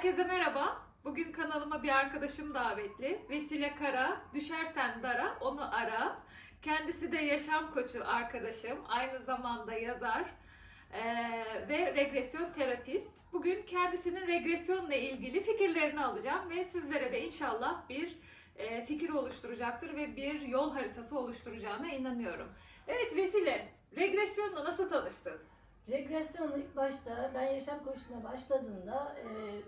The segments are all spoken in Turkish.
Herkese merhaba. Bugün kanalıma bir arkadaşım davetli. Vesile Kara. Düşersen dara, onu ara. Kendisi de yaşam koçu arkadaşım. Aynı zamanda yazar eee, ve regresyon terapist. Bugün kendisinin regresyonla ilgili fikirlerini alacağım ve sizlere de inşallah bir eee, fikir oluşturacaktır ve bir yol haritası oluşturacağına inanıyorum. Evet Vesile, regresyonla nasıl tanıştın? Regresyonla ilk başta ben yaşam koçluğuna başladığımda e,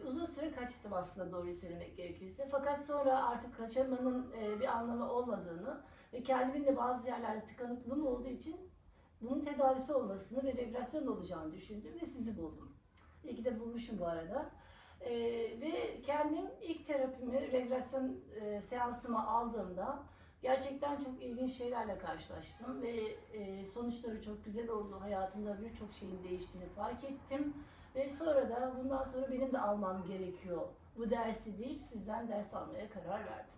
uzun süre kaçtım aslında doğruyu söylemek gerekirse. Fakat sonra artık kaçamanın e, bir anlamı olmadığını ve kendimin de bazı yerlerde tıkanıklığım olduğu için bunun tedavisi olmasını ve regresyon olacağını düşündüm ve sizi buldum. İyi ki de bulmuşum bu arada. E, ve kendim ilk terapimi, regresyon e, seansımı aldığımda Gerçekten çok ilginç şeylerle karşılaştım ve e, sonuçları çok güzel oldu. Hayatımda birçok şeyin değiştiğini fark ettim. Ve sonra da bundan sonra benim de almam gerekiyor bu dersi deyip sizden ders almaya karar verdim.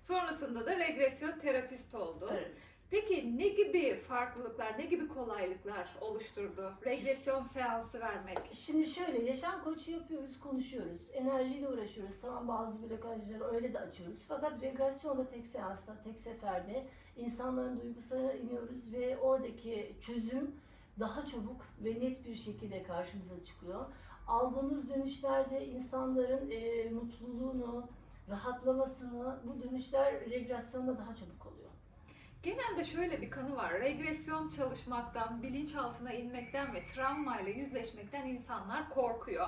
Sonrasında da regresyon terapist oldun. Evet. Peki ne gibi farklılıklar, ne gibi kolaylıklar oluşturdu regresyon seansı vermek? Şimdi şöyle yaşam koçu yapıyoruz, konuşuyoruz. Enerjiyle uğraşıyoruz. Tamam bazı blokajları öyle de açıyoruz. Fakat regresyonda tek seansta, tek seferde insanların duygusalına iniyoruz ve oradaki çözüm daha çabuk ve net bir şekilde karşımıza çıkıyor. Aldığımız dönüşlerde insanların e, mutluluğunu, rahatlamasını bu dönüşler regresyonda daha çabuk oluyor. Genelde şöyle bir kanı var. Regresyon çalışmaktan, bilinçaltına inmekten ve travmayla yüzleşmekten insanlar korkuyor.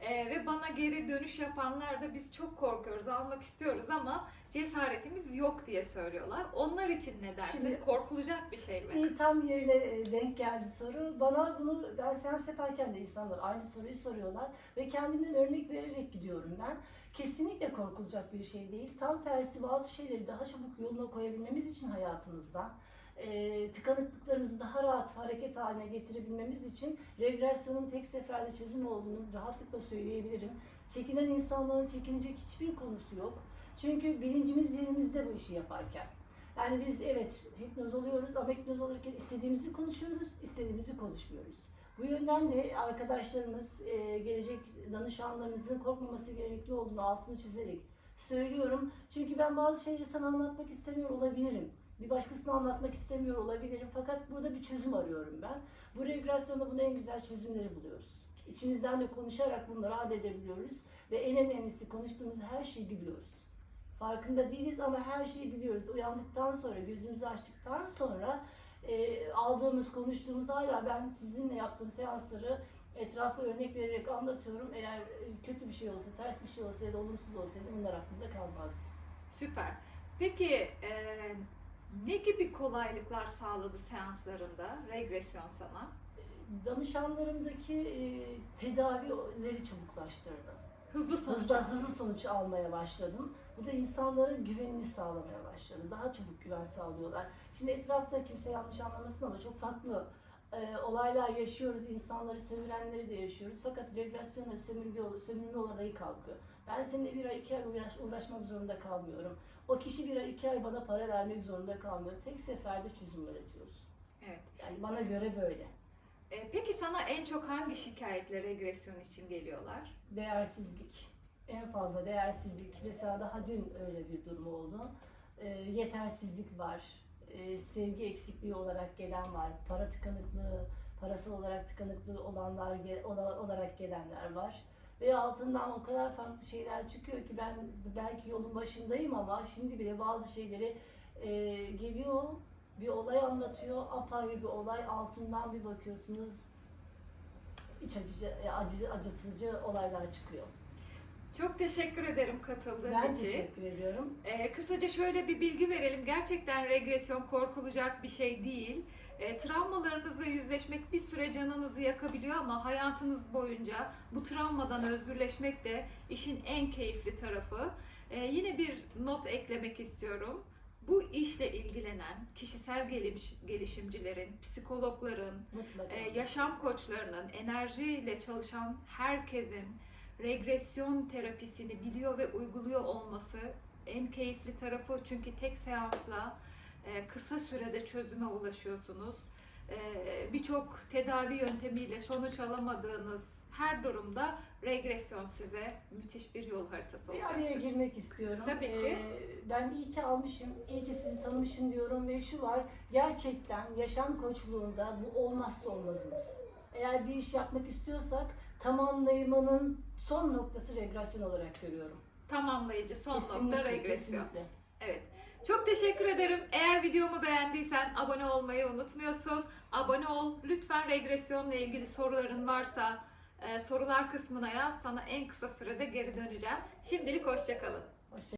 Ee, ve bana geri dönüş yapanlar da biz çok korkuyoruz, almak istiyoruz ama cesaretimiz yok diye söylüyorlar. Onlar için ne dersin? Şimdi- Korkulacak bir şey mi? İyi tam yerine e, denk geldi soru. Bana bunu ben seans yaparken de insanlar aynı soruyu soruyorlar ve kendimden örnek vererek gidiyorum ben. Kesinlikle korkulacak bir şey değil. Tam tersi bazı şeyleri daha çabuk yoluna koyabilmemiz için hayatımızda e, tıkanıklıklarımızı daha rahat hareket haline getirebilmemiz için regresyonun tek seferde çözüm olduğunu rahatlıkla söyleyebilirim. Çekinen insanların çekinecek hiçbir konusu yok. Çünkü bilincimiz yerimizde bu işi yaparken. Yani biz evet hipnoz oluyoruz ama hipnoz olurken istediğimizi konuşuyoruz, istediğimizi konuşmuyoruz. Bu yönden de arkadaşlarımız, e, gelecek danışanlarımızın korkmaması gerekli olduğunu altını çizerek söylüyorum. Çünkü ben bazı şeyleri sana anlatmak istemiyor olabilirim. Bir başkasına anlatmak istemiyor olabilirim. Fakat burada bir çözüm arıyorum ben. Bu regresyonda bunu en güzel çözümleri buluyoruz. İçimizden de konuşarak bunları halledebiliyoruz. Ve en önemlisi konuştuğumuz her şeyi biliyoruz. Farkında değiliz ama her şeyi biliyoruz. Uyandıktan sonra, gözümüzü açtıktan sonra e, aldığımız, konuştuğumuz hala ben sizinle yaptığım seansları etrafa örnek vererek anlatıyorum. Eğer kötü bir şey olsa, ters bir şey olsa ya da olumsuz olsaydı bunlar aklımda kalmazdı. Süper. Peki e, ne gibi kolaylıklar sağladı seanslarında regresyon sana? Danışanlarımdaki e, tedavileri çabuklaştırdı. Hızlı sonuç. Hızlı, hızlı sonuç almaya başladım. Bu da insanların güvenini sağlamaya başladı. Daha çabuk güven sağlıyorlar. Şimdi etrafta kimse yanlış anlamasın ama çok farklı e, olaylar yaşıyoruz. İnsanları sömürenleri de yaşıyoruz. Fakat regresyonla sömürge, sömürme olayı kalkıyor. Ben seninle bir ay iki ay uğraş, uğraşmak zorunda kalmıyorum. O kişi bir ay iki ay bana para vermek zorunda kalmıyor. Tek seferde çözüm üretiyoruz. Evet. Yani bana göre böyle. E, peki sana en çok hangi şikayetle regresyon için geliyorlar? Değersizlik. En fazla değersizlik. Mesela daha dün öyle bir durum oldu. Ee, yetersizlik var. Ee, sevgi eksikliği olarak gelen var. Para tıkanıklığı, parasal olarak tıkanıklığı olanlar olarak gelenler var. Ve altından o kadar farklı şeyler çıkıyor ki ben belki yolun başındayım ama şimdi bile bazı şeyleri e, geliyor bir olay anlatıyor. Apayrı bir olay altından bir bakıyorsunuz iç acıcı, acı, acıtıcı olaylar çıkıyor. Çok teşekkür ederim katıldığın Ben için. teşekkür ediyorum. E, kısaca şöyle bir bilgi verelim. Gerçekten regresyon korkulacak bir şey değil. E, travmalarınızla yüzleşmek bir süre canınızı yakabiliyor ama hayatınız boyunca bu travmadan özgürleşmek de işin en keyifli tarafı. E, yine bir not eklemek istiyorum. Bu işle ilgilenen kişisel geliş- gelişimcilerin, psikologların, e, yaşam koçlarının, enerjiyle çalışan herkesin regresyon terapisini biliyor ve uyguluyor olması en keyifli tarafı. Çünkü tek seansla e, kısa sürede çözüme ulaşıyorsunuz. E, Birçok tedavi yöntemiyle sonuç alamadığınız her durumda regresyon size müthiş bir yol haritası Bir araya girmek istiyorum. Tabii ki. Ee, ben iyi ki almışım, iyi ki sizi tanımışım diyorum ve şu var, gerçekten yaşam koçluğunda bu olmazsa olmazımız. Eğer bir iş yapmak istiyorsak tamamlaymanın son noktası regresyon olarak görüyorum. Tamamlayıcı son nokta Kesinlikle, regresyon. kesinlikle. Evet. Çok teşekkür ederim. Eğer videomu beğendiysen abone olmayı unutmuyorsun. Abone ol. Lütfen regresyonla ilgili soruların varsa e, sorular kısmına yaz. Sana en kısa sürede geri döneceğim. Şimdilik hoşçakalın.